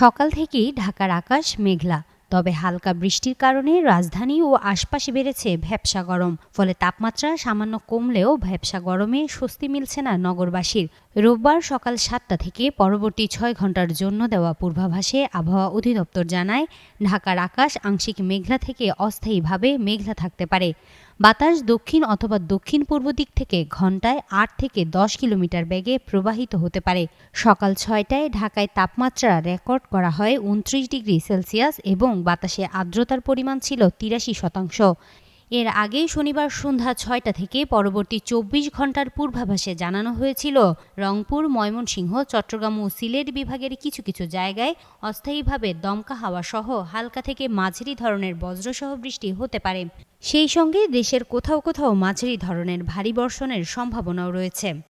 সকাল থেকেই ঢাকার আকাশ মেঘলা, তবে হালকা বৃষ্টির কারণে রাজধানী ও আশপাশে বেড়েছে ভ্যাপসা গরম, ফলে তাপমাত্রা সামান্য কমলেও ভ্যাপসা গরমে স্বস্তি মিলছে না নগরবাসীর। রোববার সকাল সাতটা থেকে পরবর্তী ছয় ঘণ্টার জন্য দেওয়া পূর্বাভাসে আবহাওয়া অধিদপ্তর জানায়, ঢাকার আকাশ আংশিক মেঘলা থেকে অস্থায়ীভাবে মেঘলা থাকতে পারে। বাতাস দক্ষিণ অথবা দক্ষিণ পূর্ব দিক থেকে ঘন্টায় আট থেকে দশ কিলোমিটার বেগে প্রবাহিত হতে পারে। সকাল ছয়টায় ঢাকায় তাপমাত্রা রেকর্ড করা হয় উনত্রিশ ডিগ্রি সেলসিয়াস এবং বাতাসে আর্দ্রতার পরিমাণ ছিল তিরাশি শতাংশ। এর আগে শনিবার সন্ধ্যা ছয়টা থেকে পরবর্তী চব্বিশ ঘণ্টার পূর্বাভাসে জানানো হয়েছিল, রংপুর, ময়মনসিংহ, চট্টগ্রাম ও সিলেট বিভাগের কিছু কিছু জায়গায় অস্থায়ীভাবে দমকা হাওয়া সহ হালকা থেকে মাঝারি ধরনের বজ্রসহ বৃষ্টি হতে পারে। সেই সঙ্গে দেশের কোথাও কোথাও মাঝারি ধরনের ভারী বর্ষণের সম্ভাবনাও রয়েছে।